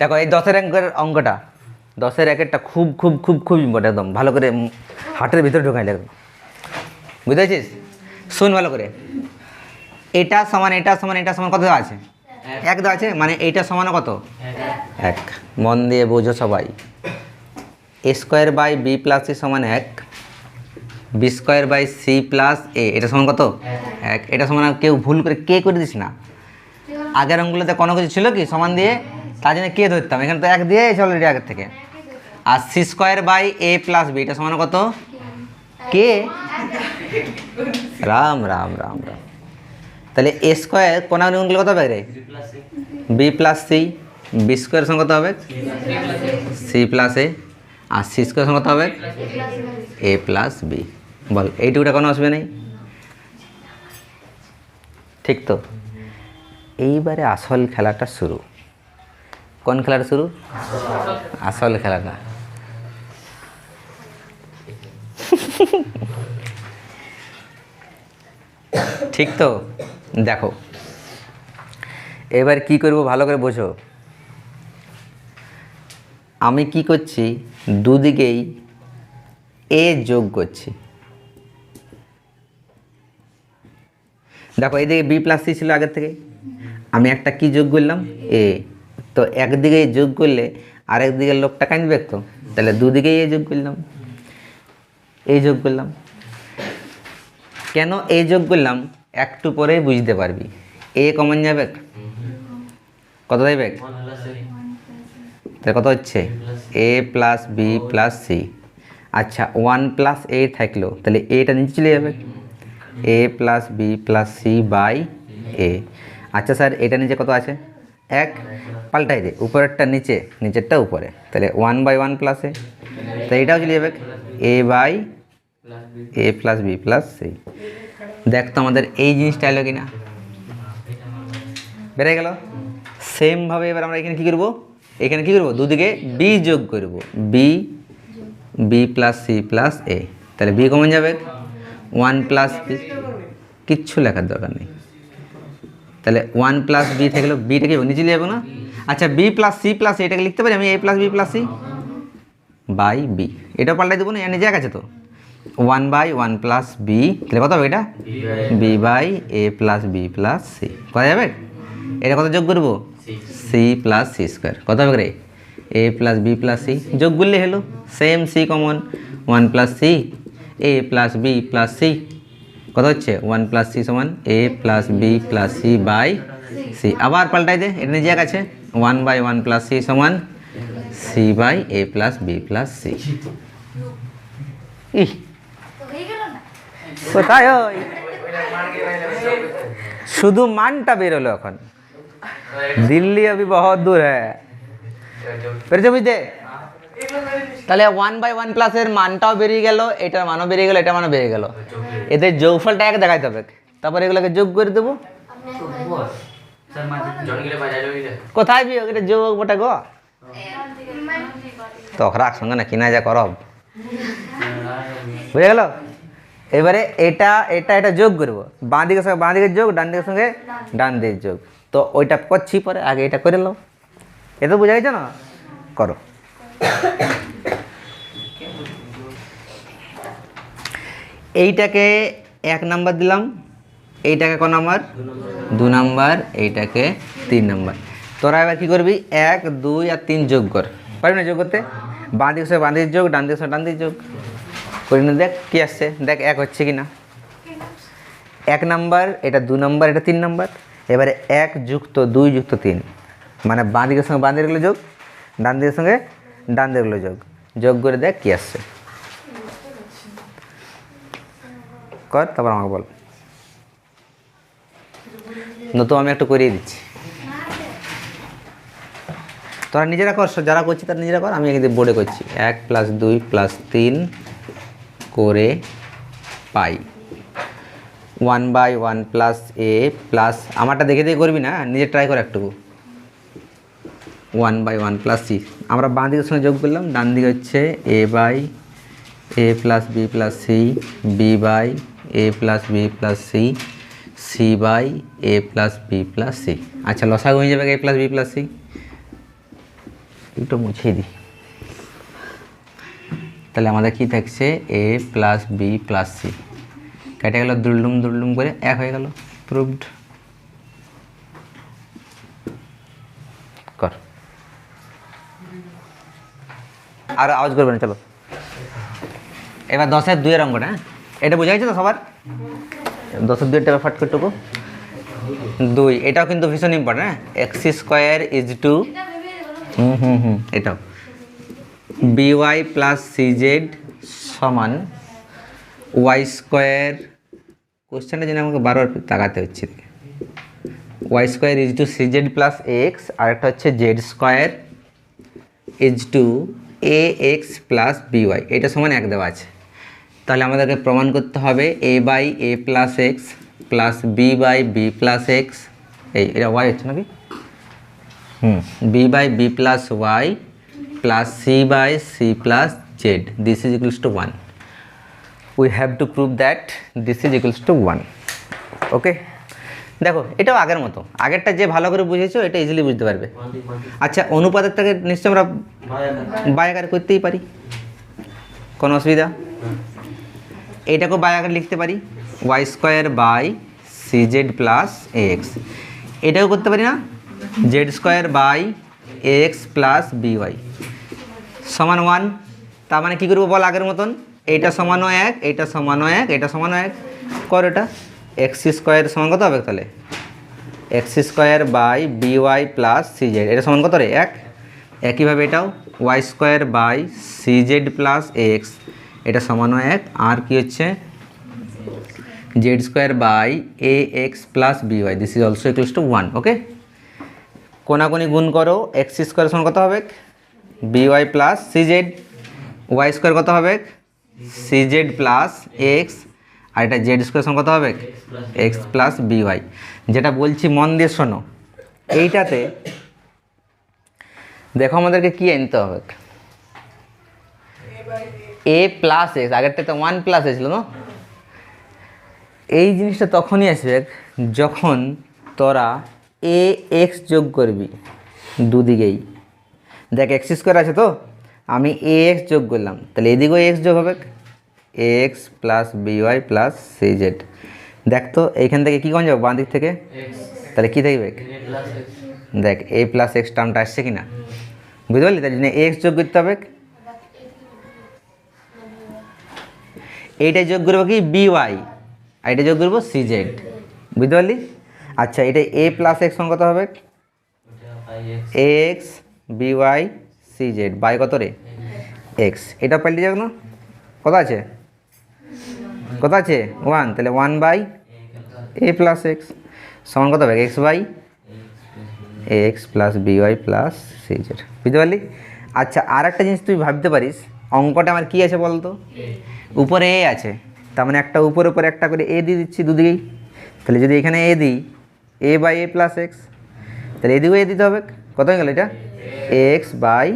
দেখো এই দশের অঙ্কের অঙ্কটা দশের একেরটা খুব খুব খুব খুব ইম্পর্টেন্ট একদম। ভালো করে হাটের ভিতরে ঢোকাই লাগবে বুঝতে পারছিস শুন ভালো করে। এটা সমান এটা সমান এটা সমান কত আছে? এক। দেওয়া আছে মানে এইটা সমান কত? এক। মন দিয়ে বোঝো সবাই। A square by B plus C সমান এক। B square by C plus A এটা সমান কত? এক। এটা সমান কেউ ভুল করে কে করে দিস না। আগের অঙ্কগুলোতে কোনো কিছু ছিল কি? সমান দিয়ে তার জন্য কে ধরতাম? এখানে তো এক দিয়ে এসে অলরেডি আগের থেকে। আর C square by A plus B এটা সমান কত? কে? রাম রাম রাম রাম। তাহলে এ স্কোয়ার কোন অঙ্কগুলো কত হবে রে? B plus C B square সঙ্গে কত হবে? সি প্লাস এ আর সি স্কোয়ার সঙ্গে কত হবে? এ প্লাস বি বল এইটুকুটা কোনো অসুবিধা নেই। ঠিক তো? এইবারে আসল খেলাটা শুরু। কোন খেলাটা শুরু? আসল খেলাটা। ঠিক তো? দেখো। এবার কি করব ভালো করে বোঝো। আমি কি করছি? দুদিকেই এ যোগ করছি। দেখো এইদিকে বি প্লাস সি ছিল আগের থেকে। আমি একটা কি যোগ করলাম? এ। তো একদিকে যোগ করলে আরেক দিকের লোকটা কাঁদবে তো? তাহলে দুদিকেই এই যোগ করলাম। এই যোগ করলাম। কেন এই যোগ করলাম? একটু পরেই বুঝতে পারবি। এ কমন যাবে? কত যাবে তাহলে কত হচ্ছে? A plus B plus C. আচ্ছা ওয়ান প্লাস এ থাকল। তাহলে এটা নিচে চলে যাবে। A plus B plus C by A. আচ্ছা স্যার, এটা নিচে কত আছে? এক পাল্টাই দে, উপরেরটা নিচে, নিচেরটা উপরে। তাহলে ওয়ান বাই ওয়ান প্লাসে তো এটাও চলে যাবে A by A plus B plus C দেখ তো আমাদের এই জিনিসটা এলো কিনা। বেড়ে গেল। সেমভাবে এবার আমরা এখানে কী করব? এখানে কী করব? দুদিকে বি যোগ করব। B B plus C plus A তাহলে বি কমন যাবে? ওয়ান প্লাস কিচ্ছু লেখার দরকার নেই। তাহলে ওয়ান প্লাস বি থাকলে বিটা কি? নিচে যাবে না? আচ্ছা বি প্লাস সি প্লাস এটাকে লিখতে পারি? আমি A plus B plus C by B এটা পাল্টাই দেবো না? এনে এক আছে তো। One by one plus B তাহলে কত হবে এটা? B by A plus B plus C কত যাবে? এটা কত যোগ করব? সি প্লাস সি স্কোয়ার কত হবে রে A plus B plus C যোগ করলে হলো same C common one plus C A plus B plus C কত হচ্ছে? ওয়ান প্লাস সি সমান A plus B plus C by C আবার পাল্টাই দে, এটা নিজে আছে one by one plus C সমান C by A plus B plus C ই কোথায় ওই? শুধু মানটা বেরোলো এখন। দিল্লি অভি বহুত দূর হ্যাঁ। বুঝতে? তাহলে ওয়ান বাই ওয়ান প্লাসের মানটাও বেরিয়ে গেল, এটার মানও বেরিয়ে গেল, এটার মানও বেরিয়ে গেল। এদের যোগফলটা এক দেখাইতে হবে। তারপর এগুলোকে যোগ করে দেবো। কোথায় বিয়োগ? এটা যোগ বটে গো। তো রাখ সঙ্গে না কিনা যা করব। বুঝে গেল? এবারে এটা এটা এটা যোগ করব। বাঁ দিকের সঙ্গে বাঁ দিকের যোগ, ডান দিকের সঙ্গে ডান দিকের যোগ। তো ওইটা করছি পরে, আগে এটা করে নাও। এটা বোঝা গেছে না? করো। এইটাকে এক নাম্বার দিলাম, এইটাকে ক নাম্বার? দু নাম্বার, এইটাকে তিন নাম্বার। তোরা এবার কী করবি? এক, দুই আর তিন যোগ কর। পারবি না যোগ করতে? বাঁ দিকের সঙ্গে যোগ, ডান দিকের সঙ্গে ডান দিকের যোগ। করি না, দেখ কী আসছে? দেখ এক হচ্ছে কি না এক নাম্বার, এটা দু নাম্বার, এটা তিন নাম্বার। এবারে এক যুক্ত দুই যুক্ত তিন। মানে বাঁ দিকের সঙ্গে বাঁ দিকের যোগ, ডান দিকের সঙ্গে ডান দিকের যোগ। যোগ করে দেখ কী আসছে। কর, তারপর আমাকে বল। নতুন আমি একটু করিয়ে দিচ্ছি। তোরা নিজেরা কর যারা করছি তারা নিজেরা কর, আমি এখানে বোর্ডে করছি। এক প্লাস দুই প্লাস তিন করে পাই। One by one plus A plus আমারটা দেখে দেখে করবি না, নিজে ট্রাই কর একটু one by one plus C আমরা বাঁ দিকের সঙ্গে যোগ করলাম, ডান দিকে হচ্ছে A by A plus B plus C B by A plus B plus C C by A plus B plus C আচ্ছা লসাগু হয়ে যাবে A plus B plus C একটু মুছিয়ে দিই। তাহলে আমাদের কি থাকছে? A plus B plus C কেটে গেল দুলডুম দুলডুম করে এক হয়ে গেল। প্রুভড কর। আর আওয়াজ করবেন চলো। এবার দশের দুইয়ের অঙ্কটা হ্যাঁ? এটা বোঝা গেছে তো সবার? দশের দুইয়েরটা ফাট করে টুকু। দুই, এটাও কিন্তু ভীষণ ইম্পর্টেন্ট হ্যাঁ? X square is to hmm hmm hmm, এটাও। বিওয়াই প্লাস সিজেড সমান ওয়াই স্কোয়ার কোশ্চেনটা যেন আমাকে বারবার তাকাতে হচ্ছে। Y square is to C Z plus X আর একটা হচ্ছে Z square is to A X plus B Y এটা সমান এক দেওয়া আছে। তাহলে আমাদেরকে প্রমাণ করতে হবে A by A plus X plus B by B plus X এই এটা ওয়াই হচ্ছে নাকি? হুম। B by B plus Y plus C by C plus Z this is equals to one we have to prove that this is equals to one okay দেখো এটাও আগের মতো। আগেরটা যে ভালো করে বুঝেছ এটা ইজিলি বুঝতে পারবে। আচ্ছা অনুপাতেরটাকে নিশ্চয় আমরা বাই করতেই পারি। কোনো অসুবিধা? এইটাকেও বাই আকারে লিখতে পারি। Y square by C Z plus X এটাও করতে পারি না? Z square by X plus B Y সমান ওয়ান তার মানে কী করব বল আগের মতন? এইটা সমানও এক এইটা সমানও এক, এটা সমানও এক। কর এটা। এক্স স্কোয়ার সমান কত হবে তাহলে? X square by B Y plus C Z এটা সমান কত রে? এক। একইভাবে এটাও। Y square by C Z plus X এটা সমানও এক। আর কি হচ্ছে? Z square by A X plus B Y this is also equals to one okay কোনাকুনি গুণ করো এক্স স্কোয়ার সমান কত হবে? B Y plus C Z Y square কত হবে? সি জেড প্লাস এক্স আর এটা জেড স্কোয়ার সমান কত হবে? এক্স প্লাস বিওয়াই যেটা বলছি মন দিয়ে শোনো। এইটাতে দেখো আমাদেরকে কী আনতে হবে। এ প্লাস এক্স আগেরটা তো ওয়ান প্লাস এসেছিল না এই জিনিসটা তখনই আসবে যখন তোরা এ এক্স যোগ করবি দুদিকেই। দেখ এক্স স্কোয়ার আছে তো? আমি এ এক্স যোগ করলাম। তাহলে এদিকেও এক্স যোগ হবে। X plus B Y plus C Z দেখ তো এইখান থেকে কী কম যাব? বাঁ দিক থেকে? তাহলে কী দেখবে দেখ এ প্লাস এক্স টার্মটা আসছে কি না বুঝতে পারলি? তাই জন্য এক্স যোগ করতে হবে। এইটা যোগ করব কি? বিওয়াই আর এটা যোগ করব সি জেড বুঝতে পারলি? আচ্ছা এটা এ প্লাস এক্স কত হবে? X B Y C Z by কত রে? এক্স এটা পাল্টে যাক না কত আছে? কত আছে? ওয়ান তাহলে one by a plus x সমান কত হবে? X by x plus b y plus c z বুঝতে পারলি? আচ্ছা আর একটা জিনিস তুই ভাবতে পারিস। অঙ্কটা আমার কী আছে বলতো? উপরে এ আছে, তার মানে একটা উপরে উপরে একটা করে এ দিয়ে দিচ্ছি দুদিকেই। তাহলে যদি এখানে এ দিই, a by a plus x তাহলে এদিকেও এ দিতে হবে। কত হয়ে গেল এটা? X by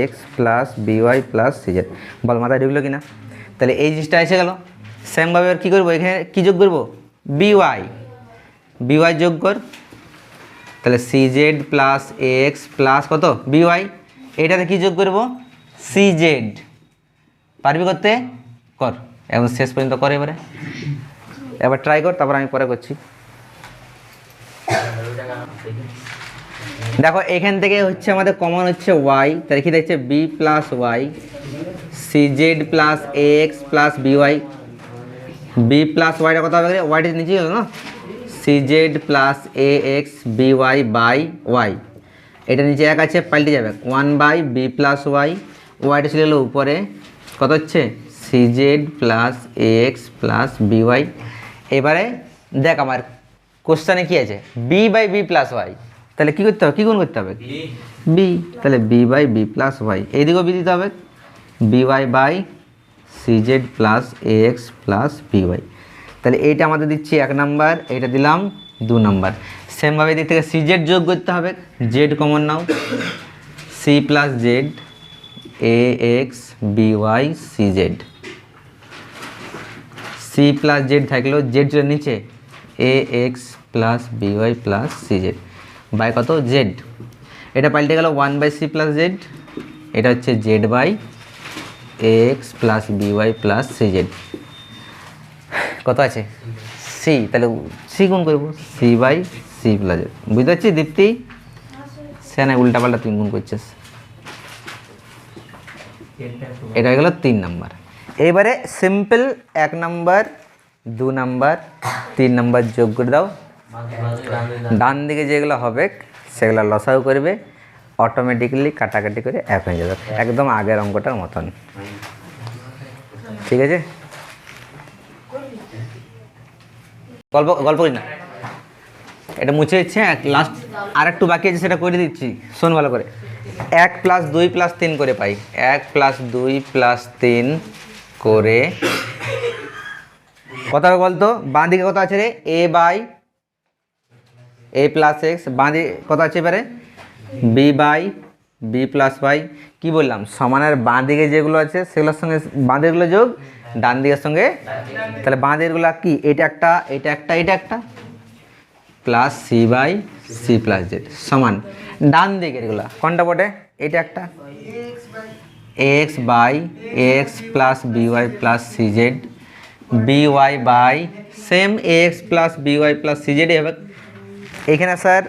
x plus b y plus CZ বল মাথায় ঢুকলো কিনা? তাহলে এই জিনিসটা এসে গেল। সেমভাবে এবার কী করব? এখানে কী যোগ করব? বিওয়াই বিওয়াই যোগ কর। তাহলে সিজেড প্লাস এক্স প্লাস কত? বিওয়াই এটাতে কী যোগ করব? সিজেড পারবি করতে? কর। এবং শেষ পর্যন্ত কর এবারে। এবার ট্রাই কর, তারপর আমি পরে করছি। দেখো, এখান থেকে হচ্ছে আমাদের কমন হচ্ছে ওয়াই তাহলে কি দেখছে? B plus y c z plus x plus b y b plus ওয়াইটা কত হবে ওয়াইটা নিচে গেল না c z plus a x b y by y এটা নিচে এক আছে, পাল্টে যাবে। One by b plus y ওয়াইটা ছিল উপরে। কত হচ্ছে? C z plus a x plus b y এবারে দেখ আমার কোশ্চানে কি আছে? B by b plus y তাহলে কী করতে হবে? কী গুণ করতে হবে? বি তাহলে b by b plus y এইদিকেও বি দিতে হবে। B y by c z plus a x plus b y তাহলে এইটা আমাদের দিচ্ছি এক নাম্বার এইটা দিলাম দু নাম্বার। সেমভাবে দিক থেকে সি জেড যোগ করতে হবে। Z common now. C plus z a x b y c z c plus z থাকল জেড জেড নিচে? A x plus b y plus c z by কত? জেড এটা পাল্টে গেল one by c plus z এটা হচ্ছে z by x plus b y plus c z কত আছে? সি তাহলে সি গুণ করব। C by c plus z বুঝতে পারছি, দীপ্তি? সে না উল্টা পাল্টা তিন গুণ করছিস এটা হয়ে গেল তিন নাম্বার। এবারে সিম্পল, এক নাম্বার, দু নাম্বার, তিন নাম্বার যোগ করে দাও। ডান দিকে যেগুলো হবে, সেগুলো লসাও করবে অটোমেটিক্যালি কাটাকাটি করে এক হয়ে যাবে। একদম আগের অঙ্কটার মতন। ঠিক আছে? গল্প গল্প করি না। এটা মুছে দিচ্ছে লাস্ট আর একটু বাকি আছে, সেটা করে দিচ্ছি। শোন ভালো করে। এক প্লাস দুই প্লাস তিন করে পাই। এক প্লাস দুই প্লাস তিন করে। হবে বলতো? বাঁ দিকে কত আছে রে? A by a plus x বাঁ দিকে কত আছে এবারে? B by b plus by কী বললাম? সমানের বাঁ দিকে যেগুলো আছে, সেগুলোর সঙ্গে বাঁ দিকগুলো যোগ, ডান দিকের সঙ্গে তাহলে বাঁ দিকগুলো কি? এটা একটা এটা একটা এটা একটা। Plus c by c plus z সমান। ডান দিকের এগুলো। কোনটা বটে? এটা একটা। X by x plus b y plus c z b y by same x plus b y plus c z হবে। এখানে স্যার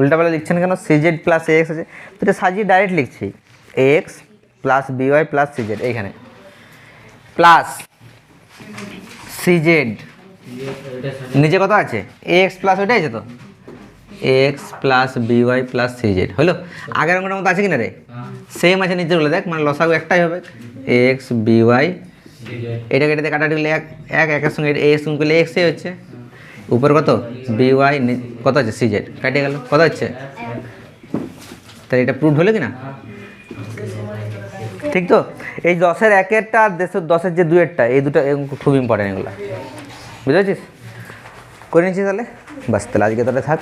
উল্টাপাল্টা লিখছেন কেন? সি জেড প্লাস এক্স আছে। তো এটা সাজিয়ে ডাইরেক্ট লিখছি x plus b y plus c z এইখানে প্লাস সি জেড নিচে কত আছে? এক্স প্লাস ওইটাই আছে তো? X plus b y plus c z হলো আগের অঙ্কটার মতো আছে কিনা রে? সেম আছে নিচেগুলো দেখ মানে লসাগু একটাই হবে। এক্স বিওয়াই এটা কেটে কাটাটি করলে এক এক একের সঙ্গে এক্স গুণ করলে এক্সই হচ্ছে। উপর কত? বিওয়াই কত আছে সি জেড কাটে গেল। কত হচ্ছে? তাহলে এটা প্রুভ হলো কি না ঠিক তো? এই দশের একেরটা আর দেশের দশের যে দুয়েরটা এই দুটো খুব ইম্পর্টেন্ট এগুলো। বুঝতে পারছিস? করে নিচ্ছি তাহলে? বাস তাহলে আজকে তাহলে থাক।